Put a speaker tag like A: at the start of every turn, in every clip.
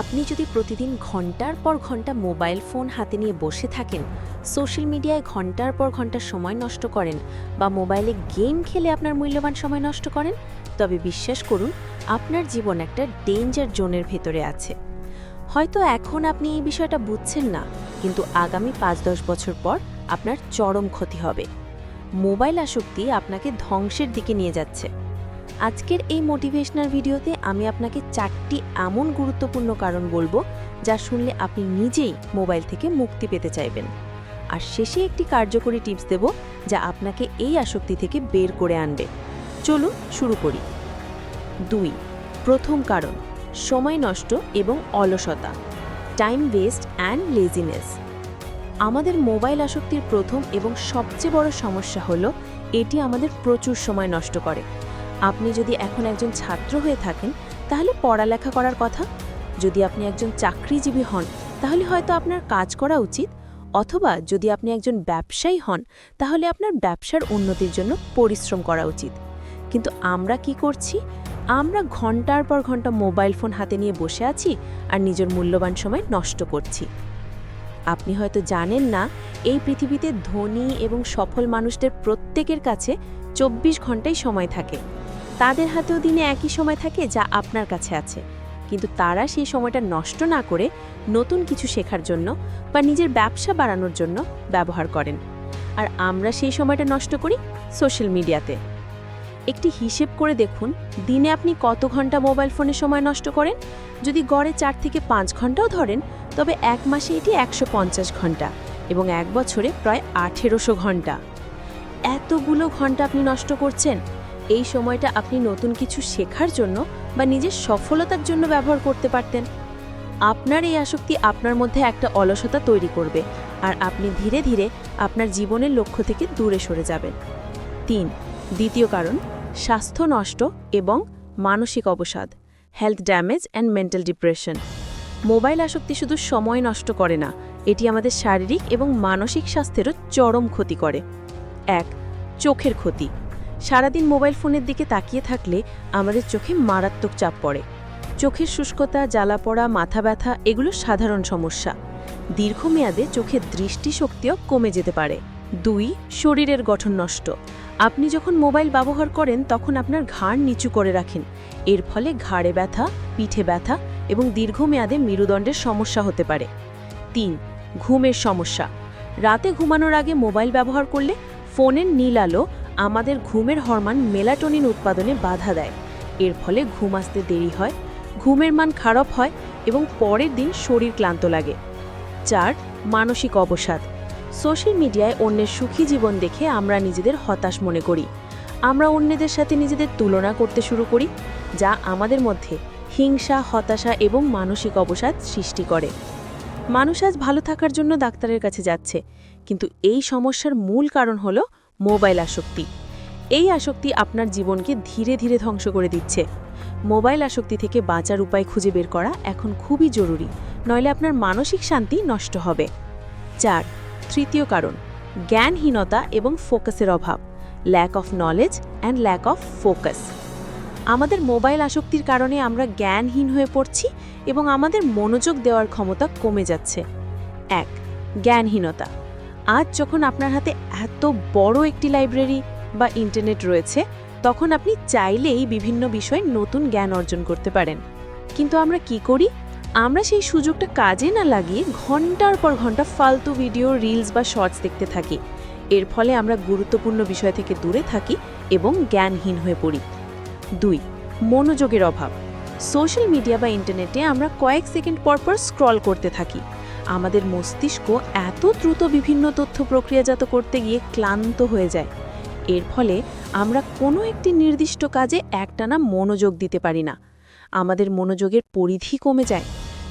A: আপনি যদি প্রতিদিন ঘণ্টার পর ঘণ্টা মোবাইল ফোন হাতে নিয়ে বসে থাকেন, সোশ্যাল মিডিয়ায় ঘণ্টার পর ঘণ্টা সময় নষ্ট করেন বা মোবাইলে গেম খেলে আপনার মূল্যবান সময় নষ্ট করেন, তবে বিশ্বাস করুন, আপনার জীবন একটা ডেঞ্জার জোনের ভেতরে আছে। হয়তো এখন আপনি এই বিষয়টা বুঝছেন না, কিন্তু আগামী পাঁচ দশ বছর পর আপনার চরম ক্ষতি হবে। মোবাইল আসক্তি আপনাকে ধ্বংসের দিকে নিয়ে যাচ্ছে। আজকের এই মোটিভেশনাল ভিডিওতে আমি আপনাকে চারটি এমন গুরুত্বপূর্ণ কারণ বলব যা শুনলে আপনি নিজেই মোবাইল থেকে মুক্তি পেতে চাইবেন। আর শেষে একটি কার্যকরী টিপস দেব যা আপনাকে এই আসক্তি থেকে বের করে আনবে। চলুন শুরু করি। দুই, প্রথম কারণ, সময় নষ্ট এবং অলসতা টাইম ওয়েস্ট অ্যান্ড লেজিনেস আমাদের মোবাইল আসক্তির প্রথম এবং সবচেয়ে বড় সমস্যা হলো এটি আমাদের প্রচুর সময় নষ্ট করে। আপনি যদি এখন একজন ছাত্র হয়ে থাকেন, তাহলে পড়ালেখা করার কথা। যদি আপনি একজন চাকরিজীবী হন, তাহলে হয়তো আপনার কাজ করা উচিত। অথবা যদি আপনি একজন ব্যবসায়ী হন, তাহলে আপনার ব্যবসার উন্নতির জন্য পরিশ্রম করা উচিত। কিন্তু আমরা কি করছি? আমরা ঘণ্টার পর ঘণ্টা মোবাইল ফোন হাতে নিয়ে বসে আছি আর নিজের মূল্যবান সময় নষ্ট করছি। আপনি হয়তো জানেন না, এই পৃথিবীতে ধনী এবং সফল মানুষদের প্রত্যেকের কাছে চব্বিশ ঘন্টাই সময় থাকে। তাদের হাতেও দিনে একই সময় থাকে যা আপনার কাছে আছে। কিন্তু তারা সেই সময়টা নষ্ট না করে নতুন কিছু শেখার জন্য বা নিজের ব্যবসা বাড়ানোর জন্য ব্যবহার করেন। আর আমরা সেই সময়টা নষ্ট করি সোশ্যাল মিডিয়াতে। একটি হিসেব করে দেখুন, দিনে আপনি কত ঘণ্টা মোবাইল ফোনে সময় নষ্ট করেন? যদি গড়ে চার থেকে পাঁচ ঘন্টাও ধরেন, তবে এক মাসে এটি একশো পঞ্চাশ ঘণ্টা এবং এক বছরে প্রায় আঠেরোশো ঘণ্টা। এতগুলো ঘণ্টা আপনি নষ্ট করছেন? এই সময়টা আপনি নতুন কিছু শেখার জন্য বা নিজের সফলতার জন্য ব্যবহার করতে পারতেন। আপনার এই আসক্তি আপনার মধ্যে একটা অলসতা তৈরি করবে আর আপনি ধীরে ধীরে আপনার জীবনের লক্ষ্য থেকে দূরে সরে যাবেন। তিন, দ্বিতীয় কারণ, স্বাস্থ্য নষ্ট এবং মানসিক অবসাদ health damage and mental depression mobile আসক্তি শুধু সময় নষ্ট করে না, এটি আমাদের শারীরিক এবং মানসিক স্বাস্থ্যেরও চরম ক্ষতি করে। এক, চোখের ক্ষতি। সারাদিন মোবাইল ফোনের দিকে তাকিয়ে থাকলে আমাদের চোখে মারাত্মক চাপ পড়ে। চোখের শুষ্কতা, জ্বালা পড়া, মাথা ব্যথা, এগুলো সাধারণ সমস্যা। দীর্ঘমেয়াদে চোখের দৃষ্টিশক্তিও কমে যেতে পারে। দুই, শরীরের গঠন নষ্ট। আপনি যখন মোবাইল ব্যবহার করেন, তখন আপনার ঘাড় নিচু করে রাখেন। এর ফলে ঘাড়ে ব্যথা, পিঠে ব্যথা এবং দীর্ঘমেয়াদে মেরুদণ্ডের সমস্যা হতে পারে। তিন, ঘুমের সমস্যা। রাতে ঘুমানোর আগে মোবাইল ব্যবহার করলে ফোনের নীল আলো আমাদের ঘুমের হরমোন মেলাটোনিন উৎপাদনে বাধা দেয়। এর ফলে ঘুম আসতে দেরি হয়, ঘুমের মান খারাপ হয় এবং পরের দিন শরীর ক্লান্ত লাগে। চার, মানসিক অবসাদ। সোশ্যাল মিডিয়ায় অন্যের সুখী জীবন দেখে আমরা নিজেদের হতাশ মনে করি। আমরা অন্যদের সাথে নিজেদের তুলনা করতে শুরু করি, যা আমাদের মধ্যে হিংসা, হতাশা এবং মানসিক অবসাদ সৃষ্টি করে। মানুষ আজ ভালো থাকার জন্য ডাক্তারের কাছে যাচ্ছে, কিন্তু এই সমস্যার মূল কারণ হলো মোবাইল আসক্তি। এই আসক্তি আপনার জীবনকে ধীরে ধীরে ধ্বংস করে দিচ্ছে। মোবাইল আসক্তি থেকে বাঁচার উপায় খুঁজে বের করা এখন খুবই জরুরি, নইলে আপনার মানসিক শান্তি নষ্ট হবে। চার, তৃতীয় কারণ, জ্ঞানহীনতা এবং ফোকাসের অভাব lack of knowledge and lack of focus আমাদের মোবাইল আসক্তির কারণে আমরা জ্ঞানহীন হয়ে পড়ছি এবং আমাদের মনোযোগ দেওয়ার ক্ষমতা কমে যাচ্ছে। এক, জ্ঞানহীনতা। আজ যখন আপনার হাতে এত বড় একটি লাইব্রেরি বা ইন্টারনেট রয়েছে, তখন আপনি চাইলেই বিভিন্ন বিষয়ে নতুন জ্ঞান অর্জন করতে পারেন। কিন্তু আমরা কি করি? আমরা সেই সুযোগটা কাজে না লাগিয়ে ঘণ্টার পর ঘণ্টা ফালতু ভিডিও রিলস বা শর্টস দেখতে থাকি। এর ফলে আমরা গুরুত্বপূর্ণ বিষয় থেকে দূরে থাকি এবং জ্ঞানহীন হয়ে পড়ি। দুই, মনোযোগের অভাব। সোশ্যাল মিডিয়া বা ইন্টারনেটে আমরা কয়েক সেকেন্ড পর পর স্ক্রল করতে থাকি। আমাদের মস্তিষ্ক এত দ্রুত বিভিন্ন তথ্য প্রক্রিয়াজাত করতে গিয়ে ক্লান্ত হয়ে যায়। এর ফলে আমরা কোনো একটি নির্দিষ্ট কাজে একটানা মনোযোগ দিতে পারি না। আমাদের মনোযোগের পরিধি কমে যায়,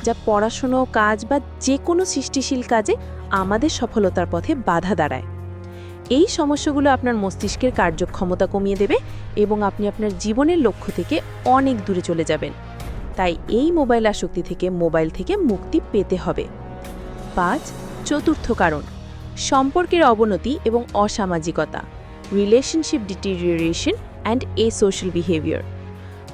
A: যা পড়াশুনো, কাজ বা যে কোনো সৃষ্টিশীল কাজে আমাদের সফলতার পথে বাধা দাঁড়ায়। এই সমস্যাগুলো আপনার মস্তিষ্কের কার্যক্ষমতা কমিয়ে দেবে এবং আপনি আপনার জীবনের লক্ষ্য থেকে অনেক দূরে চলে যাবেন। তাই এই মোবাইল আসক্তি থেকে, মোবাইল থেকে মুক্তি পেতে হবে। পাঁচ, চতুর্থ কারণ, সম্পর্কের অবনতি এবং অসামাজিকতা relationship deterioration and a social behaviour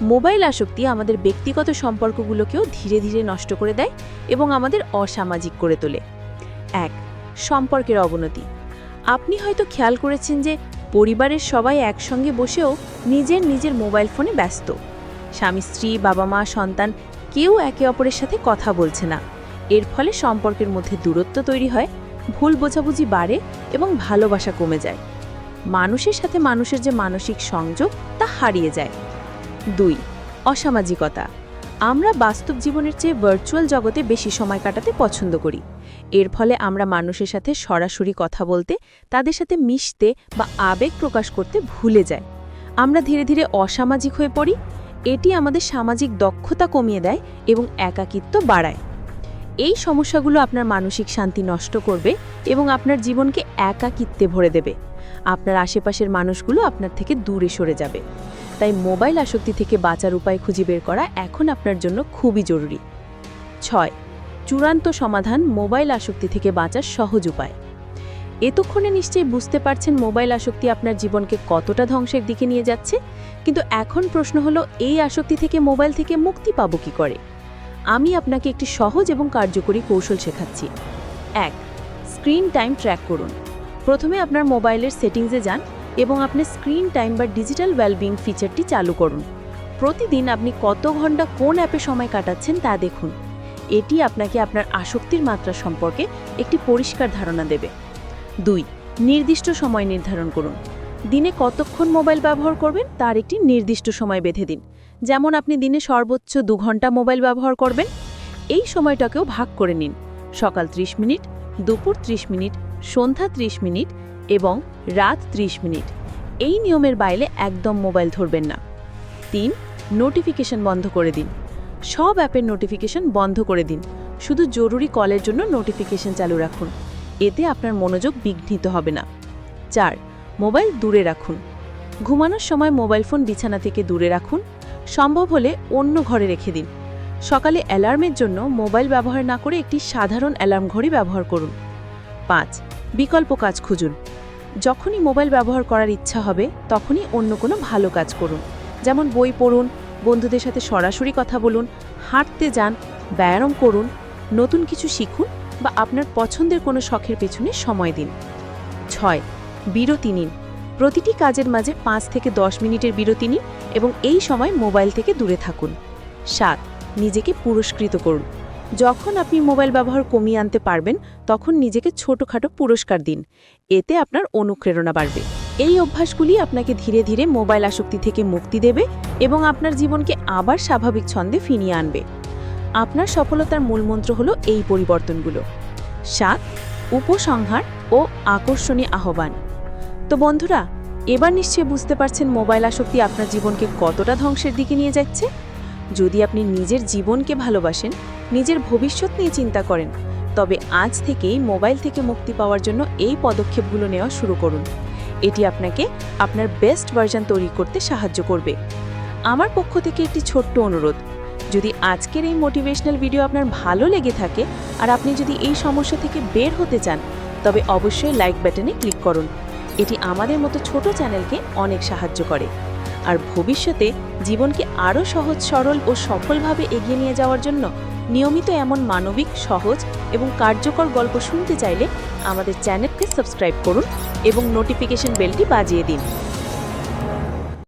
A: mobile আসক্তি আমাদের ব্যক্তিগত সম্পর্কগুলোকেও ধীরে ধীরে নষ্ট করে দেয় এবং আমাদের অসামাজিক করে তোলে। এক, সম্পর্কের অবনতি। আপনি হয়তো খেয়াল করেছেন যে পরিবারের সবাই একসঙ্গে বসেও নিজের নিজের মোবাইল ফোনে ব্যস্ত। স্বামী, স্ত্রী বাবা মা সন্তান কেউ একে অপরের সাথে কথা বলছে না। এর ফলে সম্পর্কের মধ্যে দূরত্ব তৈরি হয়, ভুল বোঝাবুঝি বাড়ে এবং ভালোবাসা কমে যায়। মানুষের সাথে মানুষের যে মানসিক সংযোগ, তা হারিয়ে যায়। দুই, অসামাজিকতা। আমরা বাস্তব জীবনের চেয়ে ভার্চুয়াল জগতে বেশি সময় কাটাতে পছন্দ করি। এর ফলে আমরা মানুষের সাথে সরাসরি কথা বলতে, তাদের সাথে মিশতে বা আবেগ প্রকাশ করতে ভুলে যাই। আমরা ধীরে ধীরে অসামাজিক হয়ে পড়ি। এটি আমাদের সামাজিক দক্ষতা কমিয়ে দেয় এবং একাকিত্ব বাড়ায়। এই সমস্যাগুলো আপনার মানসিক শান্তি নষ্ট করবে এবং আপনার জীবনকে একাকিত্বে ভরে দেবে। আপনার আশেপাশের মানুষগুলো আপনার থেকে দূরে সরে যাবে। তাই মোবাইল আসক্তি থেকে বাঁচার উপায় খুঁজে বের করা এখন আপনার জন্য খুবই জরুরি। ছয়, চূড়ান্ত সমাধান মোবাইল আসক্তি থেকে বাঁচার সহজ উপায়। এতক্ষণে নিশ্চয়ই বুঝতে পারছেন মোবাইল আসক্তি আপনার জীবনকে কতটা ধ্বংসের দিকে নিয়ে যাচ্ছে, কিন্তু এখন প্রশ্ন হলো, এই আসক্তি থেকে মোবাইল থেকে মুক্তি পাবো কি করে? আমি আপনাকে একটি সহজ এবং কার্যকরী কৌশল শেখাচ্ছি। এক, স্ক্রিন টাইম ট্র্যাক করুন। প্রথমে আপনার মোবাইলের সেটিংসে যান এবং আপনি স্ক্রিন টাইম বা ডিজিটাল ওয়েলবিং ফিচারটি চালু করুন। প্রতিদিন আপনি কত ঘণ্টা কোন অ্যাপে সময় কাটাচ্ছেন তা দেখুন। এটি আপনাকে আপনার আসক্তির মাত্রা সম্পর্কে একটি পরিষ্কার ধারণা দেবে। দুই, নির্দিষ্ট সময় নির্ধারণ করুন। দিনে কতক্ষণ মোবাইল ব্যবহার করবেন তার একটি নির্দিষ্ট সময় বেঁধে দিন। যেমন আপনি দিনে সর্বোচ্চ দু ঘণ্টা মোবাইল ব্যবহার করবেন, এই সময়টাকেও ভাগ করে নিন। সকাল ৩০ মিনিট, দুপুর ৩০ মিনিট, সন্ধ্যা ৩০ মিনিট এবং রাত ৩০ মিনিট। এই নিয়মের বাইরে একদম মোবাইল ধরবেন না। তিন, নোটিফিকেশন বন্ধ করে দিন। সব অ্যাপের নোটিফিকেশন বন্ধ করে দিন। শুধু জরুরি কলের জন্য নোটিফিকেশন চালু রাখুন। এতে আপনার মনোযোগ বিঘ্নিত হবে না। চার মোবাইল দূরে রাখুন। ঘুমানোর সময় মোবাইল ফোন বিছানা থেকে দূরে রাখুন। সম্ভব হলে অন্য ঘরে রেখে দিন। সকালে অ্যালার্মের জন্য মোবাইল ব্যবহার না করে একটি সাধারণ অ্যালার্ম ঘড়ি ব্যবহার করুন। পাঁচ, বিকল্প কাজ খুঁজুন। যখনই মোবাইল ব্যবহার করার ইচ্ছা হবে, তখনই অন্য কোনো ভালো কাজ করুন। যেমন বই পড়ুন, বন্ধুদের সাথে সরাসরি কথা বলুন, হাঁটতে যান, ব্যায়াম করুন, নতুন কিছু শিখুন বা আপনার পছন্দের কোনো শখের পেছনে সময় দিন। ছয় বিরতি নিন। প্রতিটি কাজের মাঝে পাঁচ থেকে দশ মিনিটের বিরতি নিন এবং এই সময় মোবাইল থেকে দূরে থাকুন। সাত, নিজেকে পুরস্কৃত করুন। যখন আপনি মোবাইল ব্যবহার কমিয়ে আনতে পারবেন, তখন নিজেকে ছোটোখাটো পুরস্কার দিন। এতে আপনার অনুপ্রেরণা বাড়বে। এই অভ্যাসগুলি আপনাকে ধীরে ধীরে মোবাইল আসক্তি থেকে মুক্তি দেবে এবং আপনার জীবনকে আবার স্বাভাবিক ছন্দে ফিরিয়ে আনবে। আপনার সফলতার মূলমন্ত্র হলো এই পরিবর্তনগুলো। সাত, উপসংহার ও আকর্ষণীয় আহ্বান। তো বন্ধুরা, এবার নিশ্চয়ই বুঝতে পারছেন মোবাইল আসক্তি আপনার জীবনকে কতটা ধ্বংসের দিকে নিয়ে যাচ্ছে। যদি আপনি নিজের জীবনকে ভালোবাসেন, নিজের ভবিষ্যৎ নিয়ে চিন্তা করেন, তবে আজ থেকেই মোবাইল থেকে মুক্তি পাওয়ার জন্য এই পদক্ষেপগুলো নেওয়া শুরু করুন। এটি আপনাকে আপনার বেস্ট ভার্জন তৈরি করতে সাহায্য করবে। আমার পক্ষ থেকে একটি ছোট্ট অনুরোধ, যদি আজকের এই মোটিভেশনাল ভিডিও আপনার ভালো লেগে থাকে আর আপনি যদি এই সমস্যা থেকে বের হতে চান, তবে অবশ্যই লাইক বাটনে ক্লিক করুন। এটি আমাদের মতো ছোট চ্যানেলকে অনেক সাহায্য করে। আর ভবিষ্যতে জীবনকে আরও সহজ, সরল ও সফলভাবে এগিয়ে নিয়ে যাওয়ার জন্য নিয়মিত এমন মানবিক, সহজ এবং কার্যকর গল্প শুনতে চাইলে আমাদের চ্যানেলকে সাবস্ক্রাইব করুন এবং নোটিফিকেশন বেলটি বাজিয়ে দিন।